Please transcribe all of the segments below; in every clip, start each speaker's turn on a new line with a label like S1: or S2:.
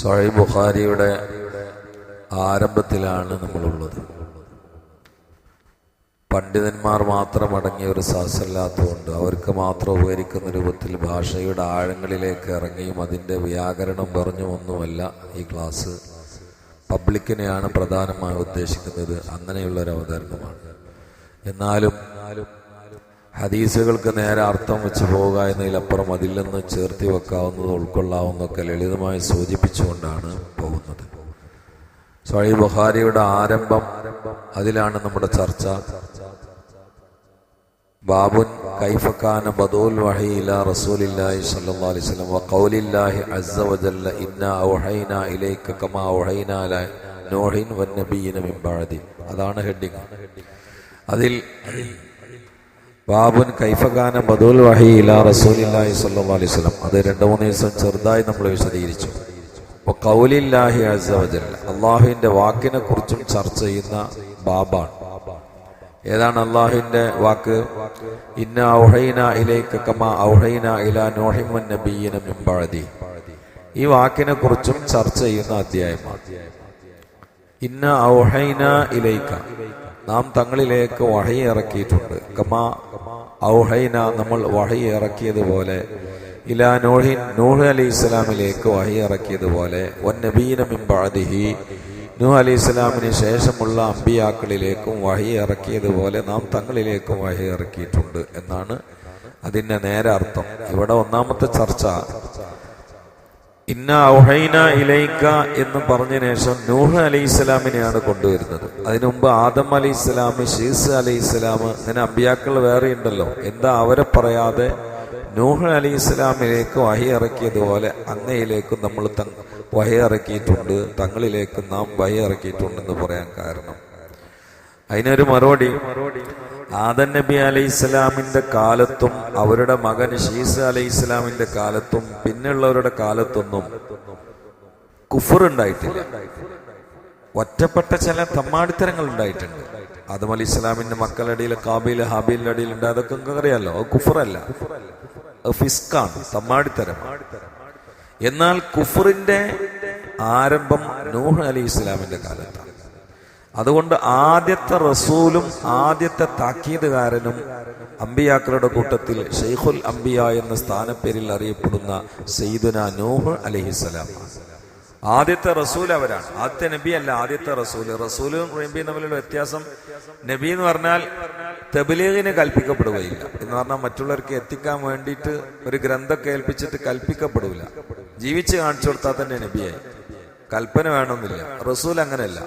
S1: സൊഹൈ ബുഖാരിയുടെ ആരംഭത്തിലാണ് നമ്മളുള്ളത്. പണ്ഡിതന്മാർ മാത്രം അടങ്ങിയ ഒരു സാസല്ലാത്തതുകൊണ്ട് അവർക്ക് മാത്രം ഉപകരിക്കുന്ന രൂപത്തിൽ ഭാഷയുടെ ആഴങ്ങളിലേക്ക് ഇറങ്ങിയും അതിന്റെ വ്യാകരണം പറഞ്ഞുമൊന്നുമല്ല ഈ ക്ലാസ്. പബ്ലിക്കിനെയാണ് പ്രധാനമായി ഉദ്ദേശിക്കുന്നത്. അങ്ങനെയുള്ള ഒരു അവതരണമാണ് എന്നാലും ഹദീസുകൾക്ക് നേരെ അർത്ഥം വെച്ച് പോവുക എന്നതിലപ്പുറം അതിൽ നിന്ന് ചേർത്തി വെക്കാവുന്നത് ഉൾക്കൊള്ളാവുന്നതൊക്കെ ലളിതമായി സൂചിപ്പിച്ചുകൊണ്ടാണ് പോകുന്നത്. സഹി ബുഹാരിയുടെ ആരംഭം അതിലാണ് നമ്മുടെ ചർച്ച. ബാബുൻ കൈഫക്കാന ബദൂൽ വഹി ഇല റസൂലില്ലാഹി സല്ലല്ലാഹു അലൈഹി വസല്ലം വഖൗലില്ലാഹി അസ്സ വജല്ല ഇന്ന ഔഹൈന ഇലൈക കമാ ഔഹൈന അല നൂഹിൻ നബിയിന മിൻ ബഅദി. അതാണ് ഹെഡിങ്. അതിൽ ബാബുൻ കൈഫഖാന ബദുൽ വഹി ഇല റസൂലില്ലാഹി സല്ലല്ലാഹു അലൈഹി വസല്ലം. അത് രണ്ട് മൂന്ന് ദിവസം ചെറുതായി നമ്മൾ വിശദീകരിച്ചു. അപ്പോൾ കൗലില്ലാഹി അസവജൽ അള്ളാഹുവിന്റെ വാക്കിനെ കുറിച്ചും ചർച്ച ചെയ്യുന്ന ബാബാണ്. ഏതാണ് അള്ളാഹുവിന്റെ വാക്ക്? ഇന്ന ഔഹൈന ഇലൈക കമ ഔഹൈന ഇല നോഹിമൻ നബീന ബഅദി. ഈ വാക്കിനെ കുറിച്ചും ചർച്ച ചെയ്യുന്ന അധ്യായമാണ്. ഇന്ന ഔഹൈന ഇലൈക. നാം തങ്ങളിലേക്ക് വഴയിറക്കിയിട്ടുണ്ട്. കമാ ഔഹൈന നമ്മൾ വഴയിറക്കിയതുപോലെ ഇലാ നോഹിൻ നൂഹ് അലി ഇസ്ലാമിലേക്ക് ബഅദിഹി നൂഹ് അലി ഇസ്ലാമിന് ശേഷമുള്ള അമ്പിയാക്കളിലേക്കും വഹി ഇറക്കിയതുപോലെ നാം തങ്ങളിലേക്കും വഹി ഇറക്കിയിട്ടുണ്ട് എന്നാണ് അതിന്റെ നേരെ അർത്ഥം ഇവിടെ ഒന്നാമത്തെ ചർച്ച ഇന്ന ഔഹൈന ഇലൈക്ക എന്ന് പറഞ്ഞ ശേഷം നൂഹ് അലൈഹി ഇസ്ലാമിനെയാണ് കൊണ്ടുവരുന്നത് അതിനുമുമ്പ് ആദം അലൈഹി ഇസ്ലാം ഷീസ് അലൈഹി ഇസ്ലാം അങ്ങനെ അബിയാക്കൾ വേറെ ഉണ്ടല്ലോ. എന്താ അവരെ പറയാതെ? നൂഹ് അലി ഇസ്ലാമിലേക്ക് വഹി ഇറക്കിയതുപോലെ അങ്ങയിലേക്കും നമ്മൾ വഹി ഇറക്കിയിട്ടുണ്ട്. തങ്ങളിലേക്ക് നാം വഹി ഇറക്കിയിട്ടുണ്ടെന്ന് പറയാൻ കാരണം. അതിനൊരു മറുപടി ആദൻ നബി അലൈഹി ഇസ്ലാമിന്റെ കാലത്തും അവരുടെ മകൻ ഷീസ അലൈഹി ഇസ്ലാമിന്റെ കാലത്തും പിന്നുള്ളവരുടെ കാലത്തൊന്നും കുഫർ ഉണ്ടായിട്ടില്ല. ഒറ്റപ്പെട്ട ചില തമ്മാടിത്തരങ്ങൾ ഉണ്ടായിട്ടുണ്ട്. ആദം അലി ഇസ്ലാമിന്റെ മക്കളുടെ ഇടയിൽ ഹാബിലിന്റെ ഇടയിൽ ഉണ്ട്. അതൊക്കെ അറിയാലോ? കുഫറല്ല. തമ്മാടിത്തരം. എന്നാൽ കുഫറിന്റെ ആരംഭം നൂഹ് അലി ഇസ്ലാമിന്റെ കാലത്താണ്. അതുകൊണ്ട് ആദ്യത്തെ റസൂലും ആദ്യത്തെ താക്കീതുകാരനും അമ്പിയാക്കളുടെ കൂട്ടത്തിൽ ഷെയ്ഖുൽ അംബിയ എന്ന സ്ഥാനപ്പേരിൽ അറിയപ്പെടുന്ന സെയ്ദുന നൂഹ് അലഹിസ്സലാം ആദ്യത്തെ റസൂൽ അവരാണ്. ആദ്യത്തെ നബി അല്ല ആദ്യത്തെ റസൂൽ റസൂലും നബിയും തമ്മിലുള്ള വ്യത്യാസം നബി എന്ന് പറഞ്ഞാൽ തെബിലീഗിന് കൽപ്പിക്കപ്പെടുകയില്ല. എന്ന് പറഞ്ഞാൽ മറ്റുള്ളവർക്ക് എത്തിക്കാൻ വേണ്ടിയിട്ട് ഒരു ഗ്രന്ഥം കേൾപ്പിച്ചിട്ട് കൽപ്പിക്കപ്പെടില്ല ജീവിച്ച് കാണിച്ചു കൊടുത്താൽ തന്നെ നബിയായി. കൽപ്പന വേണമെന്നില്ല. റസൂൽ അങ്ങനെയല്ല.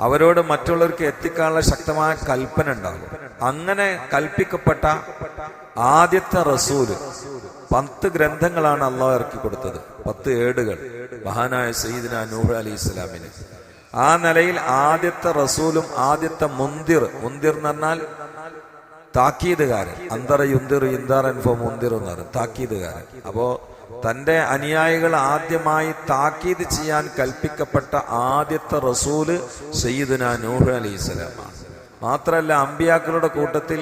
S1: അവരോട് മറ്റുള്ളവർക്ക് എത്തിക്കാനുള്ള ശക്തമായ കൽപ്പന ഉണ്ടാകും അങ്ങനെ കൽപ്പിക്കപ്പെട്ട ആദ്യത്തെ റസൂൽ പത്ത് ഗ്രന്ഥങ്ങളാണ് അള്ളാഹ് ഇറക്കി കൊടുത്തത്. പത്ത് ഏടുകൾ. മഹാനായ സയ്യിദിന നൂഹ് അലി ഇസ്ലാമിന് ആ നിലയിൽ ആദ്യത്തെ റസൂലും ആദ്യത്തെ മുന്തിർ. മുന്തിർ എന്ന് പറഞ്ഞാൽ താക്കീതുകാരൻ. അന്തറ യുന്തിർ ഇന്ദാറൻ അൻഫോ മുന്തിർ എന്ന് പറയും. താക്കീതുകാരൻ. അപ്പോ തന്റെ അനുയായികൾ ആദ്യമായി താക്കീത് ചെയ്യാൻ കൽപ്പിക്കപ്പെട്ട ആദ്യത്തെ റസൂൽ സയ്യിദുന നൂഹ് അലി ഇസ്ലാമാണ് മാത്രല്ല അമ്പിയാക്കളുടെ കൂട്ടത്തിൽ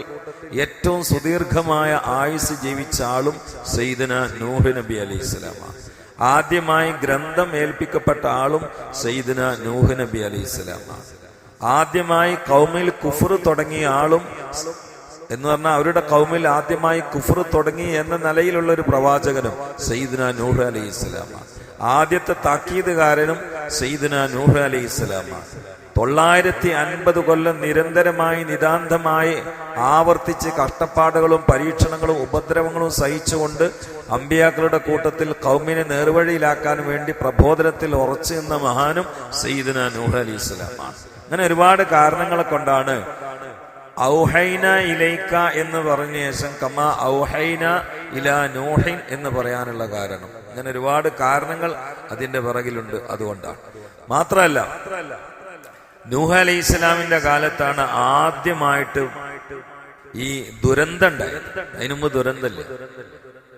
S1: ഏറ്റവും സുദീർഘമായ ആയുസ് ജീവിച്ച ആളും സയ്യിദുന നൂഹ് നബി അലി ഇസ്ലാമാണ് ആദ്യമായി ഗ്രന്ഥം ഏൽപ്പിക്കപ്പെട്ട ആളും സയ്യിദുന നൂഹ് നബി അലി ഇസ്ലാമാണ് ആദ്യമായി കൗമിൽ കുഫർ തുടങ്ങിയ ആളും എന്ന് പറഞ്ഞാൽ അവരുടെ കൗമിൽ ആദ്യമായി കുഫർ തുടങ്ങി എന്ന നിലയിലുള്ള ഒരു പ്രവാചകനും സയ്യിദ്ന നൂഹ് അലൈഹി ഇസ്ലാമാണ് ആദ്യത്തെ താക്കീതുകാരനും സയ്യിദ്ന നൂഹ് അലൈഹി ഇസ്ലാമാണ് തൊള്ളായിരത്തി അൻപത് കൊല്ലം നിരന്തരമായി നിതാന്തമായി ആവർത്തിച്ച് കഷ്ടപ്പാടുകളും പരീക്ഷണങ്ങളും ഉപദ്രവങ്ങളും സഹിച്ചുകൊണ്ട് അമ്പിയാക്കളുടെ കൂട്ടത്തിൽ കൗമിനെ നേർവഴിയിലാക്കാൻ വേണ്ടി പ്രബോധനത്തിൽ ഉറച്ചു നിന്ന മഹാനും സയ്യിദ്ന നൂഹ് അലി ഇസ്ലാമാണ് അങ്ങനെ ഒരുപാട് കാരണങ്ങളെ കൊണ്ടാണ് ഔഹൈന ഇലൈക്ക എന്ന് പറഞ്ഞ ശേഷം കമ ഔഹൈന ഇല നോഹിൻ എന്ന് പറയാനുള്ള കാരണം. അങ്ങനെ ഒരുപാട് കാരണങ്ങൾ അതിന്റെ പിറകിലുണ്ട് അതുകൊണ്ടാണ്. മാത്രമല്ല നൂഹ അലി ഇസ്ലാമിന്റെ കാലത്താണ് ആദ്യമായിട്ട് ഈ ദുരന്തം ഉണ്ടായത്. അതിനുമുമ്പ് ദുരന്തല്ലേ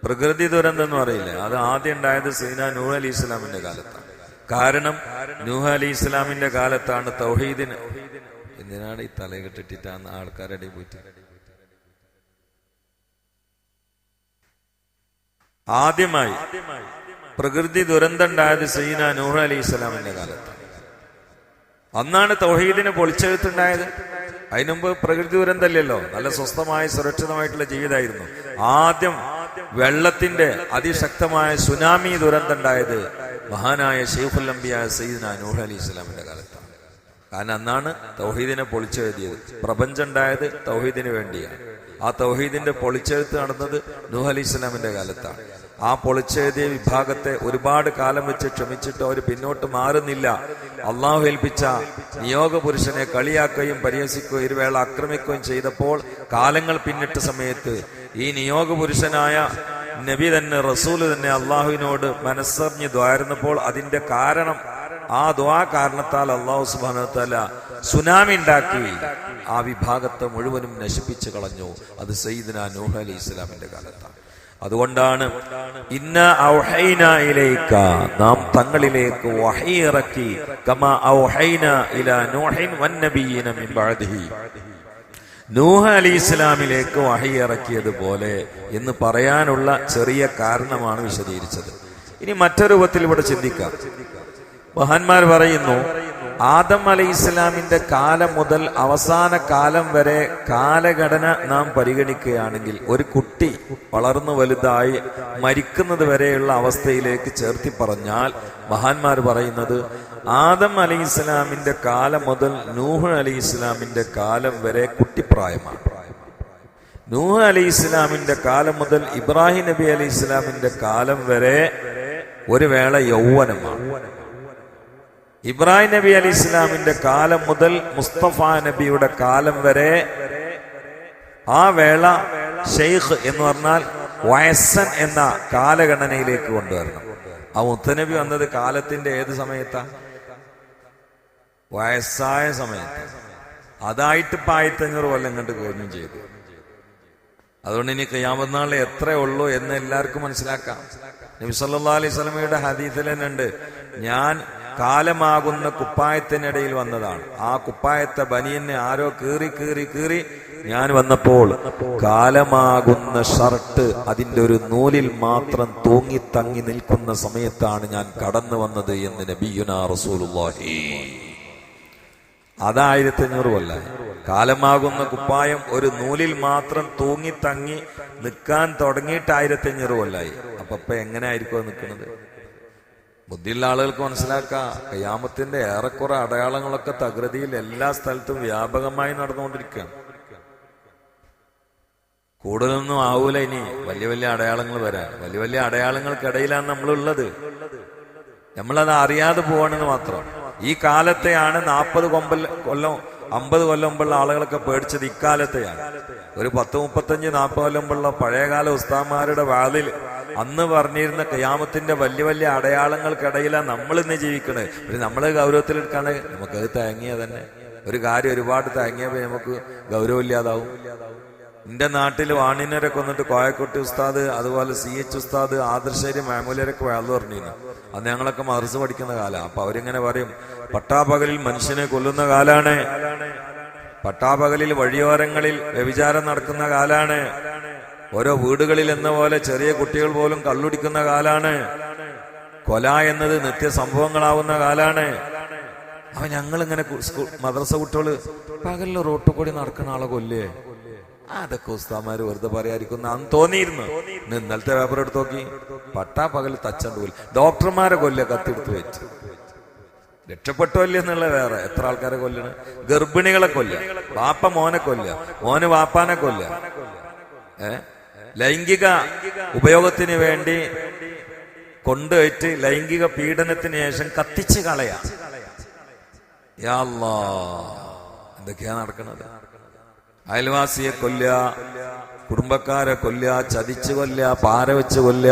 S1: പ്രകൃതി ദുരന്തം എന്ന് പറയില്ലേ. അത് ആദ്യം ഉണ്ടായത് സീന നൂഹ അലി ഇസ്ലാമിന്റെ കാലത്താണ്. കാരണം നൂഹ അലി ഇസ്ലാമിന്റെ കാലത്താണ് തൗഹീദിന് എന്തിനാണ് ഈ തലകെട്ടിട്ടാണ് ആൾക്കാരുടെ പോയിട്ട്? ആദ്യമായി പ്രകൃതി ദുരന്തം ഉണ്ടായത് സീന നൂഹ അലി ഇസ്ലാമിന്റെ കാലത്ത്. അന്നാണ് തൗഹീദിന് പൊളിച്ചെഴുത്തുണ്ടായത്. അതിനുമുമ്പ് പ്രകൃതി ദുരന്തമല്ലല്ലോ. നല്ല സ്വസ്ഥമായ സുരക്ഷിതമായിട്ടുള്ള ജീവിതമായിരുന്നു. ആദ്യം വെള്ളത്തിന്റെ അതിശക്തമായ സുനാമി ദുരന്തം ഉണ്ടായത് മഹാനായ ഷെയ്ഖുൽ അംബിയ സയ്യിദ്ന നൂഹ് അലി ഇസ്ലാമിന്റെ കാലത്താണ്. കാരണം അന്നാണ് തൗഹീദിനെ പൊളിച്ചെഴുതിയത്. പ്രപഞ്ചം ഉണ്ടായത് തൗഹീദിന് വേണ്ടിയാണ്. ആ തൗഹീദിന്റെ പൊളിച്ചെഴുത്ത് നടന്നത് നൂഹ് അലി ഇസ്ലാമിന്റെ കാലത്താണ്. ആ പൊളിച്ചെഴുതിയ വിഭാഗത്തെ ഒരുപാട് കാലം വെച്ച് ക്ഷമിച്ചിട്ട് അവർ പിന്നോട്ട് മാറുന്നില്ല. അള്ളാഹു ഏൽപ്പിച്ച നിയോഗ പുരുഷനെ കളിയാക്കുകയും പരിഹസിക്കുകയും ഒരു വേള ആക്രമിക്കുകയും ചെയ്തപ്പോൾ കാലങ്ങൾ പിന്നിട്ട സമയത്ത് ഈ നിയോഗ പുരുഷനായ നബി തന്നെ റസൂൽ തന്നെ അള്ളാഹുവിനോട് മനസ്സറിഞ്ഞ് ദ്വാരുന്നപ്പോൾ അതിന്റെ കാരണം ആ ദ്വാ കാരണത്താൽ അള്ളാഹു സുബാനത്തല സുനാമി ഉണ്ടാക്കി. ആ വിഭാഗത്തെ മുഴുവനും നശിപ്പിച്ചു കളഞ്ഞു. അത് സയ്യിദ്ന നൂഹ് അലി ഇസ്ലാമിന്റെ കാലത്താണ്. അതുകൊണ്ടാണ് ഇന്ന ഔഹൈന ഇലൈക നാം തങ്ങളിലേക്ക് വഹി ഇറക്കി. കമ ഔഹൈന ഇല നൂഹിൻ വന്നബീന മിൻ ബഅദിഹി. നൂഹ അലി ഇസ്ലാമിലേക്ക് വഹി ഇറക്കിയതുപോലെ എന്ന് പറയാനുള്ള ചെറിയ കാരണമാണ് വിശദീകരിച്ചത്. ഇനി മറ്റൊരു രൂപത്തിൽ ഇവിടെ ചിന്തിക്കാം. മഹാന്മാർ പറയുന്നു ആദം അലൈഹി ഇസ്ലാമിന്റെ കാലം മുതൽ അവസാന കാലം വരെ കാലഘടന നാം പരിഗണിക്കുകയാണെങ്കിൽ ഒരു കുട്ടി വളർന്നു വലുതായി മരിക്കുന്നത് വരെയുള്ള അവസ്ഥയിലേക്ക് ചേർത്തി പറഞ്ഞാൽ മഹാന്മാർ പറയുന്നത് ആദം അലൈഹി ഇസ്ലാമിന്റെ കാലം മുതൽ നൂഹ് അലൈഹി ഇസ്ലാമിന്റെ കാലം വരെ കുട്ടിപ്രായമാണ് നൂഹ് അലി ഇസ്ലാമിന്റെ കാലം മുതൽ ഇബ്രാഹിം നബി അലി ഇസ്ലാമിന്റെ കാലം വരെ ഒരു വേള യൗവനമാണ്. ഇബ്രാഹിം നബി അലി ഇസ്ലാമിന്റെ കാലം മുതൽ മുസ്തഫ നബിയുടെ കാലം വരെ ആ വേള ഷെയ്ഖ് എന്ന് പറഞ്ഞാൽ വയസ്സൻ എന്ന കാലഗണനയിലേക്ക് കൊണ്ടുവരണം. ആ മുത്തനബി വന്നത് കാലത്തിന്റെ ഏത് സമയത്താ? വയസ്സായ സമയത്ത്. അതായിട്ട് ഇപ്പൊ ആയിരത്തി അഞ്ഞൂറ് കൊല്ലം കണ്ട് കഴിഞ്ഞും ചെയ്തു. അതുകൊണ്ട് ഇനി കയ്യാമനാളിൽ എത്ര ഉള്ളൂ എന്ന് എല്ലാവർക്കും മനസ്സിലാക്കാം. നബി സല്ലാ അലൈഹി സ്വലമയുടെ ഹദീസിൽ തന്നെ ഉണ്ട് ഞാൻ കാലമാകുന്ന കുപ്പായത്തിനിടയിൽ വന്നതാണ്. ആ കുപ്പായത്തെ ബനിയനെ ആരോ കീറി കീറി കീറി ഞാൻ വന്നപ്പോൾ കാലമാകുന്ന ഷർട്ട് അതിന്റെ ഒരു നൂലിൽ മാത്രം തൂങ്ങി തങ്ങി നിൽക്കുന്ന സമയത്താണ് ഞാൻ കടന്നു വന്നത് എന്ന് നബിയുന റസൂലുള്ളാഹി. അതായിരത്തി അഞ്ഞൂറ് കാലമാകുന്ന കുപ്പായം ഒരു നൂലിൽ മാത്രം തൂങ്ങി തങ്ങി നിൽക്കാൻ തുടങ്ങിയിട്ട് ആയിരത്തി അഞ്ഞൂറ് കൊല്ലായി. അപ്പൊ എങ്ങനെ ആയിരിക്കും നിൽക്കുന്നത്? ബുദ്ധിയുള്ള ആളുകൾക്ക് മനസ്സിലാക്കാം. കയ്യാമത്തിന്റെ ഏറെക്കുറെ അടയാളങ്ങളൊക്കെ തകൃതിയിൽ എല്ലാ സ്ഥലത്തും വ്യാപകമായി നടന്നുകൊണ്ടിരിക്കുകയാണ്. കൂടുതലൊന്നും ആവൂല ഇനി. വലിയ വലിയ അടയാളങ്ങൾ വരാൻ. വലിയ വലിയ അടയാളങ്ങൾക്കിടയിലാണ് നമ്മളുള്ളത്. നമ്മളത് അറിയാതെ പോവാണെന്ന് മാത്രം. ഈ കാലത്തെയാണ് നാൽപ്പത് കൊമ്പൽ കൊല്ലം അമ്പത് കൊല്ലം മുമ്പുള്ള ആളുകളൊക്കെ പേടിച്ചത് ഇക്കാലത്തെയാണ്. ഒരു പത്ത് മുപ്പത്തഞ്ച് നാൽപ്പത് കൊല്ലം മുമ്പുള്ള പഴയകാല ഉസ്താന്മാരുടെ വാതിൽ അന്ന് പറഞ്ഞിരുന്ന കയാമത്തിന്റെ വലിയ വലിയ അടയാളങ്ങൾക്കിടയിലാണ് നമ്മൾ ഇന്ന് ജീവിക്കണത്. പക്ഷെ നമ്മൾ ഗൗരവത്തിലെടുക്കാണ് നമുക്കത് തേങ്ങിയ തന്നെ. ഒരു കാര്യം ഒരുപാട് തേങ്ങിയപ്പോ നമുക്ക് ഗൗരവമില്ലാതാവും. എന്റെ നാട്ടിൽ വാണിനരെ കൊന്നിട്ട് കോയക്കുട്ടി ഉസ്താദ് അതുപോലെ സി എച്ച് ഉസ്താദ് ആദർശേരി മാമൂലരൊക്കെ വേളു പറഞ്ഞിരുന്നു. അന്ന് ഞങ്ങളൊക്കെ മദർസ് പഠിക്കുന്ന കാലം. അപ്പൊ അവരിങ്ങനെ പറയും പട്ടാപകലിൽ മനുഷ്യനെ കൊല്ലുന്ന കാലാണ്. പട്ടാപകലിൽ വഴിയോരങ്ങളിൽ വ്യഭിചാരം നടക്കുന്ന കാലാണ്. ഓരോ വീടുകളിൽ എന്ന പോലെ ചെറിയ കുട്ടികൾ പോലും കള്ളുടിക്കുന്ന കാലാണ്. കൊല എന്നത് നിത്യ സംഭവങ്ങളാവുന്ന കാലാണ്. അപ്പൊ ഞങ്ങൾ ഇങ്ങനെ മദ്രസ കുട്ടികൾ പകലിൽ റോട്ടിൽ കൂടി നടക്കുന്ന ആളെ കൊല്ലേ അതൊക്കെ ഉസ്താമാര് വെറുതെ പറയാതിരിക്കുന്ന അന്ന് തോന്നിയിരുന്നു. ഇന്ന് ഇന്നലത്തെ പേപ്പർ എടുത്ത് നോക്കി. പട്ടാ പകൽ തച്ചണ്ട് പോയി. ഡോക്ടർമാരെ കൊല്ല കത്തെടുത്ത് വെച്ച്. രക്ഷപ്പെട്ടു എന്നുള്ള വേറെ. എത്ര ആൾക്കാരെ കൊല്ലണ്? ഗർഭിണികളെ കൊല്ല വാപ്പ മോനെ കൊല്ല മോന് വാപ്പാനെ കൊല്ല ഏ? ലൈംഗിക ഉപയോഗത്തിന് വേണ്ടി കൊണ്ടുപോയിട്ട് ലൈംഗിക പീഡനത്തിന് ശേഷം കത്തിച്ച് കളയാ. എന്തൊക്കെയാ നടക്കുന്നത് അയൽവാസിയെ കൊല്ല കുടുംബക്കാരെ കൊല്ല ചതിച്ചു കൊല്ല പാര വെച്ച് കൊല്ല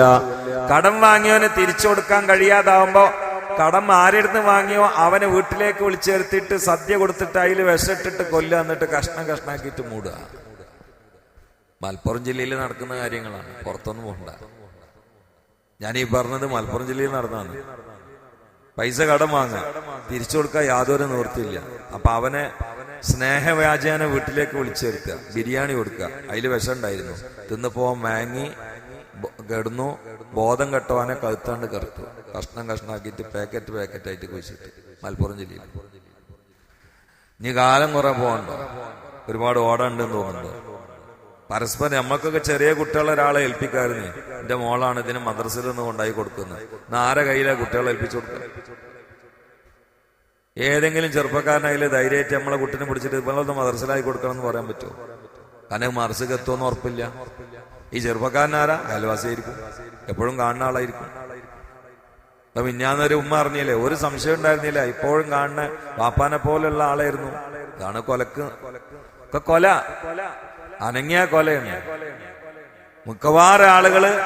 S1: കടം വാങ്ങിയവന് തിരിച്ചു കൊടുക്കാൻ കഴിയാതാവുമ്പോ കടം ആരെടുത്ത് വാങ്ങിയോ അവനെ വീട്ടിലേക്ക് വിളിച്ചു സദ്യ കൊടുത്തിട്ട് അതിൽ വിശട്ടിട്ട് കൊല്ല എന്നിട്ട് കഷ്ണം കഷ്ണാക്കിയിട്ട് മൂടുക. മലപ്പുറം ജില്ലയിൽ നടക്കുന്ന കാര്യങ്ങളാണ്. പുറത്തൊന്നും പോകണ്ട ഞാൻ ഈ പറഞ്ഞത് മലപ്പുറം ജില്ലയിൽ നടന്നാണ് പൈസ കടം വാങ്ങുക. തിരിച്ചു കൊടുക്കാൻ യാതൊരു നിവൃത്തിയില്ല. അപ്പൊ അവനെ സ്നേഹവ്യാജേന വീട്ടിലേക്ക് വിളിച്ചു വരുത്തുക ബിരിയാണി കൊടുക്കുക. അതിൽ വിഷം ഉണ്ടായിരുന്നു. തിന്നപ്പോ വാങ്ങി കെടുന്നു ബോധം കെട്ടവാനെ കഴുത്താണ്ട് കറുത്തു കഷ്ണം കഷ്ണാക്കിയിട്ട് പാക്കറ്റ് പാക്കറ്റ് ആയിട്ട് കുഴിച്ചിട്ട് മലപ്പുറം ജില്ലയിൽ. ഇനി കാലം കുറെ പോകണ്ടോ? ഒരുപാട് ഓടണ്ടെന്ന് തോന്നുന്നുണ്ട്? പരസ്പരം നമ്മക്കൊക്കെ ചെറിയ കുട്ടികളെ ഒരാളെ ഏൽപ്പിക്കായിരുന്നു. എന്റെ മോളാണ് ഇതിന് മദ്രസയിൽ നിന്ന് കൊണ്ടായി കൊടുക്കുന്നത്. എന്നാ ആരെ കയ്യിലെ കുട്ടികളെ ഏൽപ്പിച്ചു കൊടുക്കുക? ഏതെങ്കിലും ചെറുപ്പക്കാരനായാലും ധൈര്യമായിട്ട് നമ്മളെ കുട്ടിനെ പിടിച്ചിട്ട് ഇപ്പോഴൊന്ന് മദർസിലായി കൊടുക്കണം എന്ന് പറയാൻ പറ്റുമോ? കാരണം മദ്രസക്ക് എത്തുമെന്ന് ഉറപ്പില്ല. ഈ ചെറുപ്പക്കാരനാരാ? അയൽവാസിയായിരിക്കും. എപ്പോഴും കാണുന്ന ആളായിരിക്കും. അപ്പൊ മിന്നാന്നൊരു ഉമ്മ അറിഞ്ഞില്ലേ? ഒരു സംശയം ഉണ്ടായിരുന്നില്ല. ഇപ്പോഴും കാണുന്ന വാപ്പാനെ പോലുള്ള ആളായിരുന്നു. ഇതാണ് കൊലക്ക്. ഒക്കെ കൊല. അനങ്ങിയ കൊലയാണ്. മിക്കവാറും ആളുകൾ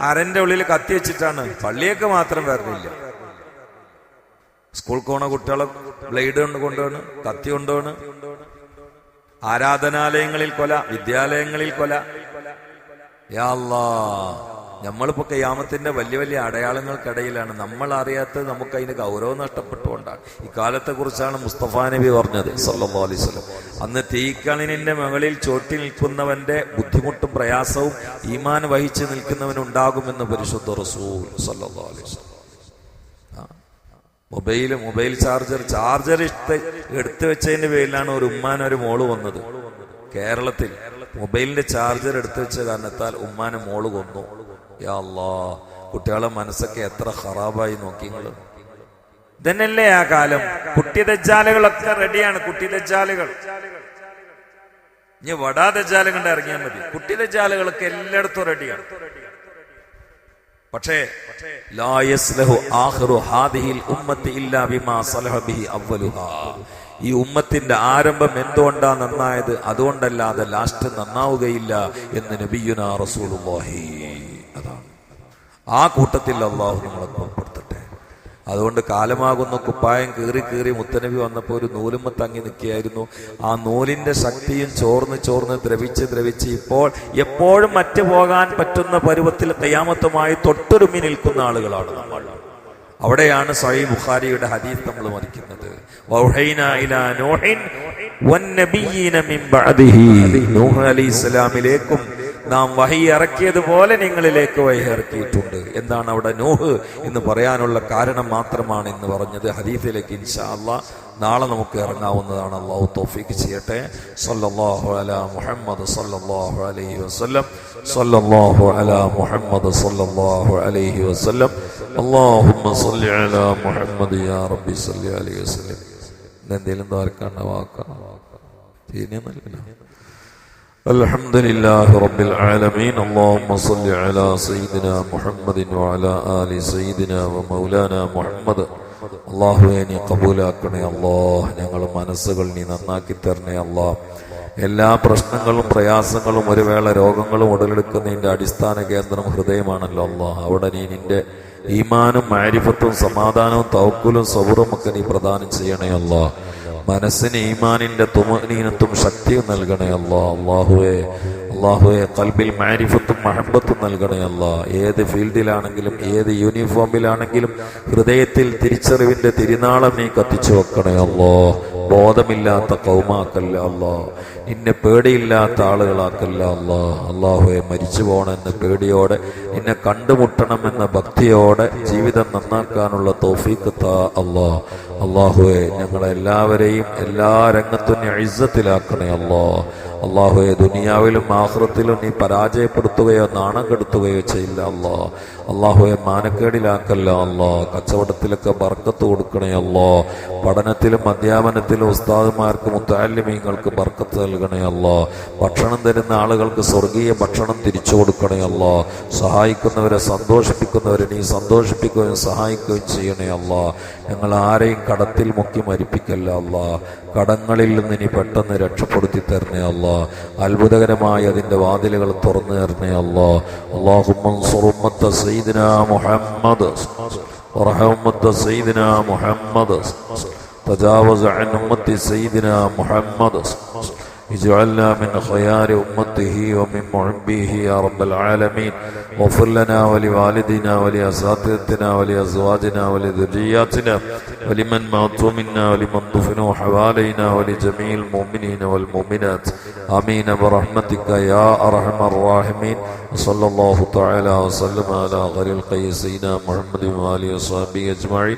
S1: അരന്റെ ഉള്ളിൽ കത്തി വെച്ചിട്ടാണ് പള്ളിയൊക്കെ മാത്രം വരണില്ല സ്കൂൾ പോണ കുട്ടികളെ ബ്ലേഡ് കൊണ്ട് കൊണ്ടുപോണ് കത്തി കൊണ്ടുപോണ് ആരാധനാലയങ്ങളിൽ കൊല വിദ്യാലയങ്ങളിൽ കൊല. യാ അല്ലാ നമ്മളിപ്പോ കയ്യാമത്തിന്റെ വലിയ വലിയ അടയാളങ്ങൾക്കിടയിലാണ് നമ്മൾ അറിയാത്തത് നമുക്ക് അതിന് ഗൗരവം നഷ്ടപ്പെട്ടുകൊണ്ടാണ്. ഈ കാലത്തെ കുറിച്ചാണ് മുസ്തഫ നബി പറഞ്ഞത് സല്ലാ അലൈഹി വസല്ലം. അന്ന് തീക്കണിനിന്റെ മുകളിൽ ചോട്ടി നിൽക്കുന്നവന്റെ ബുദ്ധിമുട്ടും പ്രയാസവും ഈമാൻ വഹിച്ച് നിൽക്കുന്നവനുണ്ടാകുമെന്ന് പരിശുദ്ധ റസൂൽ സല്ലാ അലൈഹി വസല്ലം. Mobile mobile charger. ചാർജർ ഇഷ്ട എടുത്തു വെച്ചതിന്റെ പേരിലാണ് ഒരു ഉമ്മാൻ ഒരു മോൾ വന്നത്. കേരളത്തിൽ മൊബൈലിന്റെ ചാർജർ എടുത്തു വെച്ച കാരണത്താൽ ഉമ്മാനെ മോൾ കൊന്നു അല്ലാ കുട്ടികളെ മനസ്സൊക്കെ എത്ര ഹറാബായി നോക്കി ഇതന്നെയല്ലേ ആ കാലം. കുട്ടി ദജ്ജാലുകളൊക്കെ റെഡിയാണ് കുട്ടി ദജ്ജാലുകൾ. ഇനി വടാ ദജ്ജാൽ കണ്ട് ഇറങ്ങിയാൽ മതി. കുട്ടി ദജ്ജാലുകളൊക്കെ എല്ലായിടത്തും റെഡിയാണ് അവ്വലുഹാ. ഈ ഉമ്മത്തിന്റെ ആരംഭം എന്തുകൊണ്ടാ നന്നായത്? അതുകൊണ്ടല്ലാതെ ലാസ്റ്റ് നന്നാവുകയില്ല എന്ന് നബിയുനാ റസൂലുള്ളാഹി. അതാണ്. ആ കൂട്ടത്തിൽ അള്ളാഹു നമ്മളെ അതുകൊണ്ട് കാലമാകുന്ന കുപ്പായം കീറി കീറി മുത്തനബി വന്നപ്പോൾ ഒരു നൂലുമ്മ തങ്ങി നിൽക്കുകയായിരുന്നു. ആ നൂലിന്റെ ശക്തിയും ചോർന്ന് ചോർന്ന് ദ്രവിച്ച് ദ്രവിച്ച് ഇപ്പോൾ എപ്പോഴും മറ്റു പോകാൻ പറ്റുന്ന പരുവത്തിൽ കയ്യാമത്തുമായി തൊട്ടൊരുമി നിൽക്കുന്ന ആളുകളാണ് നമ്മൾ. അവിടെയാണ് സഹി ബുഖാരിയുടെ ഹദീസ് നമ്മൾ മറിക്കുന്നത്. വൗഹൈന നാം വഹി ഇറക്കിയതുപോലെ നിങ്ങളിലേക്ക് വഹി ഇറക്കിയിട്ടുണ്ട്. എന്താണ് അവിടെ നൂഹ് എന്ന് പറയാനുള്ള കാരണം മാത്രമാണ് എന്ന് പറഞ്ഞത്. ഹദീഫിലേക്ക് ഇൻഷാല്ല നാളെ നമുക്ക് ഇറങ്ങാവുന്നതാണ്. അള്ളാഹു തോഫിക്ക് ചെയ്യട്ടെ. മുഹമ്മദ് അലൈഹി മുഹമ്മദ് അലൈഹി സല്ലി യാ റബ്ബി സല്ലി അലൈഹി എന്തെങ്കിലും الحمد لله رب العالمين اللهم صل على سيدنا محمد وعلى آل سيدنا ومولانا محمد അള്ളാഹുവെ നീ കബൂലാക്കണേ അള്ളാഹ് ഞങ്ങൾ മനസ്സുകൾ നീ നന്നാക്കി തരണേ അള്ളാഹ് എല്ലാ പ്രശ്നങ്ങളും പ്രയാസങ്ങളും ഒരു വേള രോഗങ്ങളും ഉടലെടുക്കുന്നതിന്റെ അടിസ്ഥാന കേന്ദ്രം ഹൃദയമാണല്ലോ അള്ളാഹ് അവിടെ നീ നിന്റെ ഈമാനും മാരിഫത്തും സമാധാനവും തവക്കുലും സൗറും ഒക്കെ നീ പ്രദാനം ചെയ്യണേ അള്ളാഹ് മനസ്സിന് ഈമാനിന്റെ തുമനീനത്തും ശക്തിയും നൽകണേ അല്ലാ. അള്ളാഹുവെ അള്ളാഹുവെ കൽബിൽ മാരിഫത്തും മഹബത്തും നൽകണേ അല്ല. ഏത് ഫീൽഡിലാണെങ്കിലും ഏത് യൂണിഫോമിലാണെങ്കിലും ഹൃദയത്തിൽ തിരിച്ചറിവിന്റെ തിരുനാളം നീ കത്തിച്ചു വെക്കണേ അല്ലോ. ബോധമില്ലാത്ത കൗമാക്കല്ല അല്ലോ. നിന്നെ പേടിയില്ലാത്ത ആളുകളാക്കല്ല അള്ളാ. അള്ളാഹുവെ മരിച്ചു പോകണമെന്ന് പേടിയോടെ നിന്നെ കണ്ടുമുട്ടണമെന്ന ഭക്തിയോടെ ജീവിതം നന്നാക്കാനുള്ള തോഫീക്ക് താ അള്ളാ. അള്ളാഹുവെ ഞങ്ങളെല്ലാവരെയും എല്ലാ രംഗത്തും നീ ഇസ്സത്തിലാക്കണേ അല്ലോ അള്ളാഹുവെ ദുനിയാവിലും ആഹ്റത്തിലും നീ പരാജയപ്പെടുത്തുകയോ നാണം കെടുത്തുകയോ ചെയ്യില്ല അല്ലോ അള്ളാഹുവെ മാനക്കേടിലാക്കല്ല അല്ലോ കച്ചവടത്തിലൊക്കെ ബർക്കത്ത് കൊടുക്കണേ അല്ലോ പഠനത്തിലും അധ്യാപനത്തിലും ഉസ്താദുമാർക്ക് മുത്താലിമീങ്ങൾക്ക് ബർക്കത്ത് അല്ലോ ഭക്ഷണം തരുന്ന ആളുകൾക്ക് സ്വർഗീയ ഭക്ഷണം തിരിച്ചു കൊടുക്കണേ അല്ലോ സഹായിക്കുന്നവരെ സന്തോഷിപ്പിക്കുന്നവരെ നീ സന്തോഷിപ്പിക്കുകയും സഹായിക്കുകയും ചെയ്യണേ അല്ലോ ഞങ്ങൾ ആരെയും കടത്തിൽ മുക്കി മരിപ്പിക്കല്ല അല്ലാ കടങ്ങളിൽ നിന്ന് ഇനി പെട്ടെന്ന് രക്ഷപ്പെടുത്തി തരണേ അല്ല അത്ഭുതകരമായ അതിന്റെ വാതിലുകൾ തുറന്നു തരണേ അല്ല അള്ളാഹുമ്മത്ത് സയ്യിദിന മുഹമ്മദ് ورحمة سيدنا محمد تجاوز عن أمة سيدنا محمد اجعلنا من خيار أمة خلته ومن محبيه يا رب العالمين واغفر لنا ولوالدنا ولأساتذتنا ولأزواجنا ولذرياتنا ولمن ماتوا منا ولمن دفنوا حوالينا ولجميع المؤمنين والمؤمنات آمين برحمتك يا أرحم الراحمين وصلى الله تعالى وسلم على غير القيس سيدنا محمد وآله وصحبه أجمعين